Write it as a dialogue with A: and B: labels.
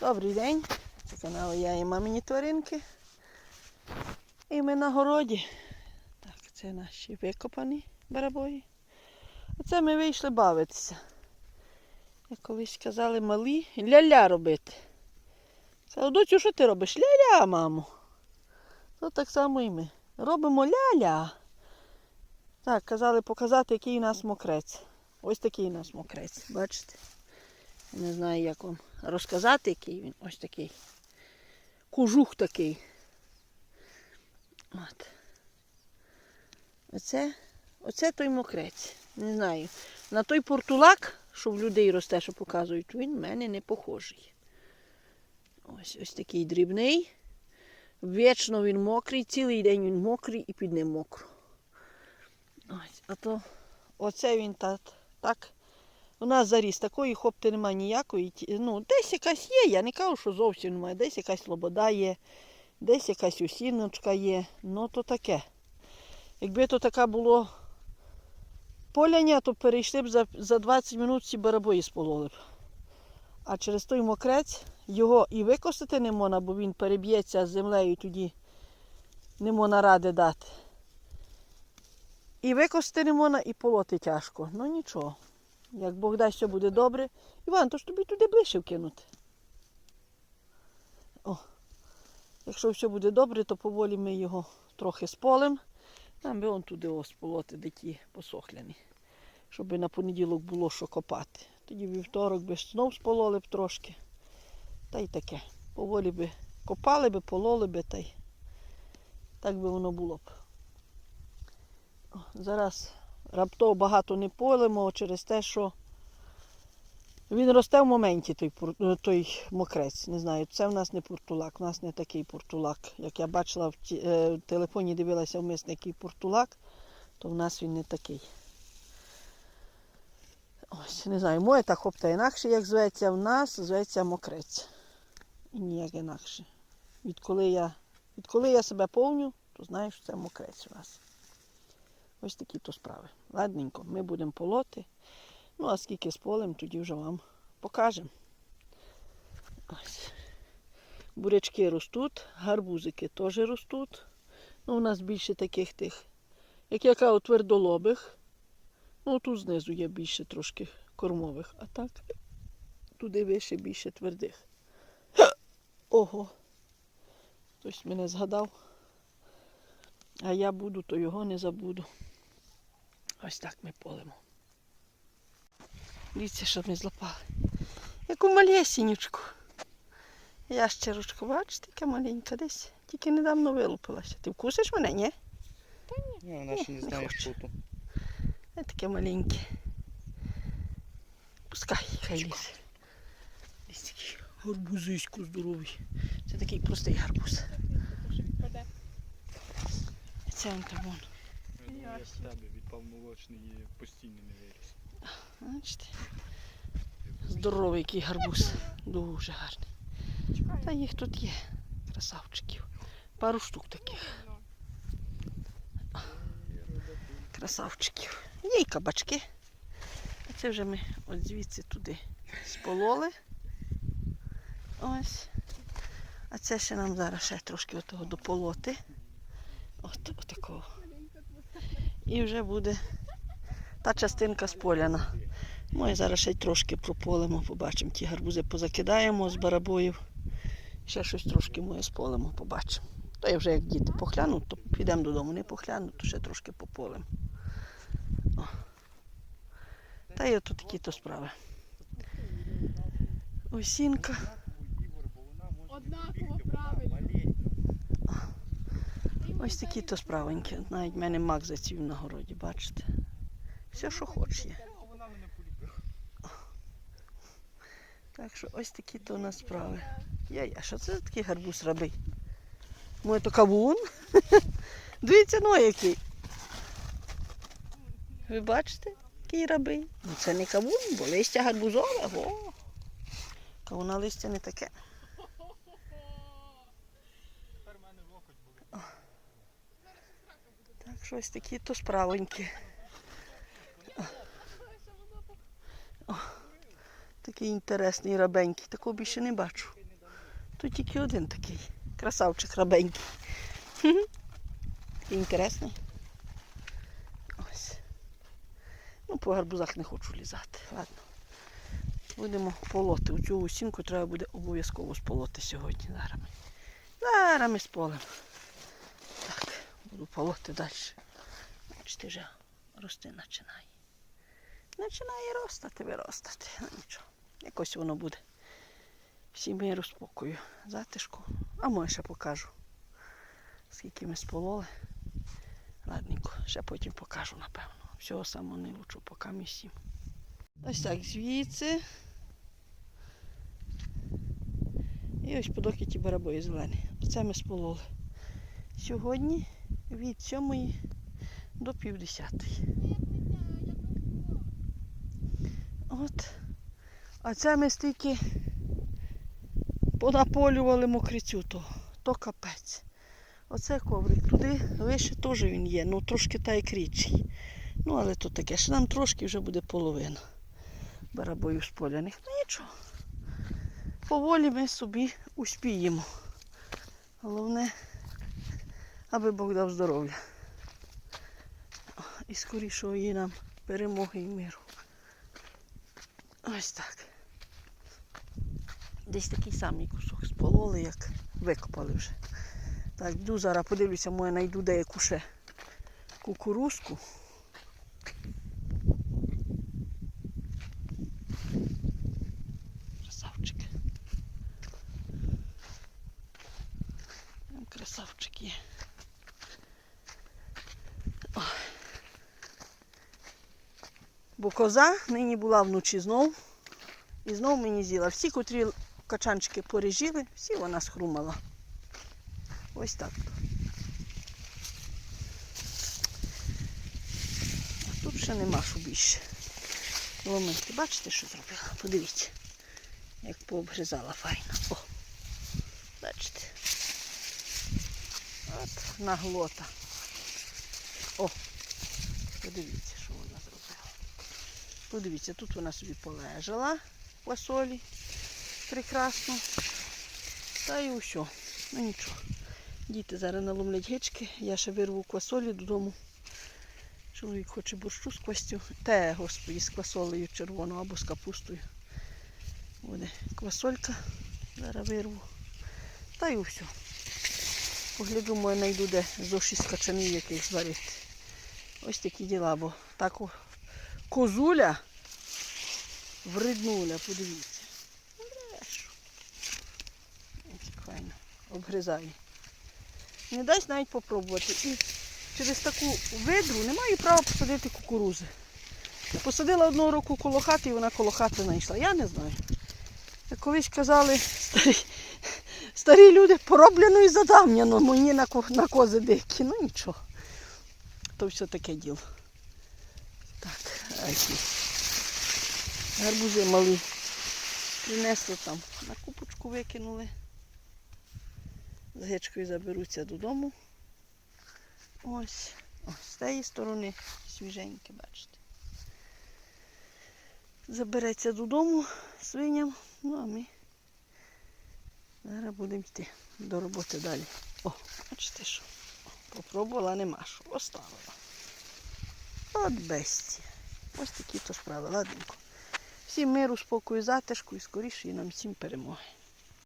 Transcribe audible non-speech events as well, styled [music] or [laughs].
A: Добрий день. Це канал я і мамині тваринки. І ми на городі. Так, це наші викопані барабої. А це ми вийшли бавитися. Як колись казали малі, ля-ля робити. Сказав, доцю, що ти робиш? Ля-ля, мамо. То так само і ми. Робимо ля-ля. Так, казали показати, який у нас мокрець. Ось такий у нас мокрець. Бачите? Не знаю, як вам розказати, який він. Ось такий. Кожух такий. От. Оце, оце той мокрець. Не знаю. На той портулак, що в людей росте, що показують, він в мене не похожий. Ось ось такий дрібний. Вічно він мокрий, цілий день він мокрий і під ним мокро. Ось, а то оце він так. так у нас заріс такої хопти немає ніякої. Ну, десь якась є, я не кажу, що зовсім немає. Десь якась лобода є, десь якась осіночка є. Ну то таке. Якби то така було поляня, то перейшли б за, за 20 минут ці барабої спололи б. А через той мокрець його і викосити не можна, бо він переб'ється з землею, тоді не можна ради дати. І викосити не можна, і полоти тяжко. Ну нічого. Як Бог дасть, все буде добре. Іван, то ж тобі туди ближче вкинути. О. Якщо все буде добре, то поволі ми його трохи сполим. Нам би он туди ось полоти, де ті посохляні. Щоб на понеділок було що копати. Тоді вівторок би знов спололи б трошки. Та й таке. Поволі би копали би, пололи би, та й так би воно було б. О, зараз раптово багато не полимо через те, що він росте в моменті, той, е, той мокрець. Не знаю, це в нас не пуртулак, у нас не такий пуртулак. Як я бачила в, е, в телефоні, дивилася вмисне, який пуртулак, то в нас він не такий. Ось, не знаю, моє та хопта інакше, як зветься, в нас зветься мокрець. І ніяк інакше. Відколи я, відколи я себе повню, то знаю, що це мокрець у нас. Ось такі то справи. Ладненько, ми будемо полоти. Ну, а скільки з полем, тоді вже вам покажемо. Ось. Бурячки ростуть, гарбузики теж ростуть. Ну, у нас більше таких тих, як я кажу, твердолобих. Ну, тут знизу є більше трошки кормових, а так туди вище більше твердих. [coughs] Ого. Хтось мене згадав. А я буду, то його не забуду. Ось так ми полимо. Дивіться, що ми злопали. Яку малесенючку. Ящерочку, бачите, яка маленька десь. Тільки недавно вилупилася. Ти вкусиш мене, ні?
B: Ну, вона ще не
A: Не
B: знає
A: хоче.
B: шпуту.
A: Таке маленьке. Пускай, хай лізе. Ось такий гарбузисько здоровий. Це такий простий гарбуз. Це он там вон.
B: Я з тебе відпав молочний і постійно не виріс.
A: Бачите? Здоровий який гарбуз. Дуже гарний. Та їх тут є. Красавчиків. Пару штук таких. Красавчиків. Є й кабачки. А це вже ми от звідси туди спололи. Ось. А це ще нам зараз ще трошки отого дополоти. От, отакого. І вже буде та частинка споляна. Ми зараз ще й трошки прополимо, побачимо. Ті гарбузи позакидаємо з барабоїв. Ще щось трошки моє сполимо, побачимо. То я вже як діти поглянуть, то підемо додому. Не поглянуть, то ще трошки пополимо. О. Та й ото такі то справи. Осінка. Ось такі то справенькі. Навіть в мене мак зацвів на городі, бачите. Все, що хоч є. Так що ось такі то у нас справи. Яй, а що це за такий гарбуз рабий? Моє то кавун. [laughs] Дивіться, ну який. Ви бачите, який рабий? Ну це не кавун, бо листя гарбузове. Кавуна листя не таке. Так що ось такі то справоньки. О, такий інтересний рабенький. Такого більше не бачу. Тут тільки один такий. Красавчик рабенький. Такий інтересний. Ну, по гарбузах не хочу лізати. Ладно. Будемо полоти. У цю осінку треба буде обов'язково сполоти сьогодні. Зараз ми. Зараз ми. Буду полоти далі. Бачите, вже рости починає. Починає ростати, виростати. Ну нічого. Якось воно буде. Всі миру спокою, затишку. А може ще покажу. Скільки ми спололи. Ладненько, ще потім покажу, напевно. Всього самого не лучу, поки ми всім. Ось так звідси. І ось по докіті барабої зелені. Оце ми спололи. Сьогодні від 7 до півдесятої. От. А це ми стільки понаполювали мокрицю того. То капець. Оце коврик туди, вище теж він є, ну трошки та як рідший. Ну, але то таке, ще нам трошки вже буде половина барабою споляних. Ну нічого. Поволі ми собі успіємо. Головне, аби Бог дав здоров'я. І скорішого їй нам перемоги і миру. Ось так. Десь такий самий кусок спололи, як викопали вже. Так, йду зараз подивлюся, може знайду деяку ще кукурузку. Красавчик. Красавчик є. Бо коза нині була вночі знов. І знов мені з'їла. Всі, котрі качанчики порежіли, всі вона схрумала. Ось так. Тут ще нема що більше. Ломити. Бачите, що зробила? Подивіться, як пообгризала файно. О, бачите. От наглота. О, подивіться, що. Подивіться, тут вона собі полежала в квасолі. Прекрасно. Та і усе. Ну нічого. Діти зараз наломлять гички, я ще вирву квасолі додому. Чоловік хоче борщу з квастю. Те, господі, з квасолею червоною або з капустою. Буде квасолька. Зараз вирву. Та й все. Погляду, може знайду де зо шість качанів яких зварити. Ось такі діла, бо так козуля вриднуля, подивіться. Файно. Обгризаю. Не дасть навіть попробувати. І через таку видру не маю права посадити кукурузи. Посадила одного року коло хати і вона коло хати знайшла. Я не знаю. Як колись казали старі, старі люди пороблено і задавняно, мені на кози дикі. Ну нічого. То все таке діло. Так, гарбузи малі. Принесли там, на купочку викинули. З гечкою заберуться додому. Ось. Ось з тієї сторони свіженьке, бачите. Забереться додому свиням, ну а ми зараз будемо йти до роботи далі. О, бачите що? Попробувала, нема що. Оставила. От бесті. Ось такі то справи, ладненько. Всім миру, спокою, затишку і скоріше і нам всім перемоги.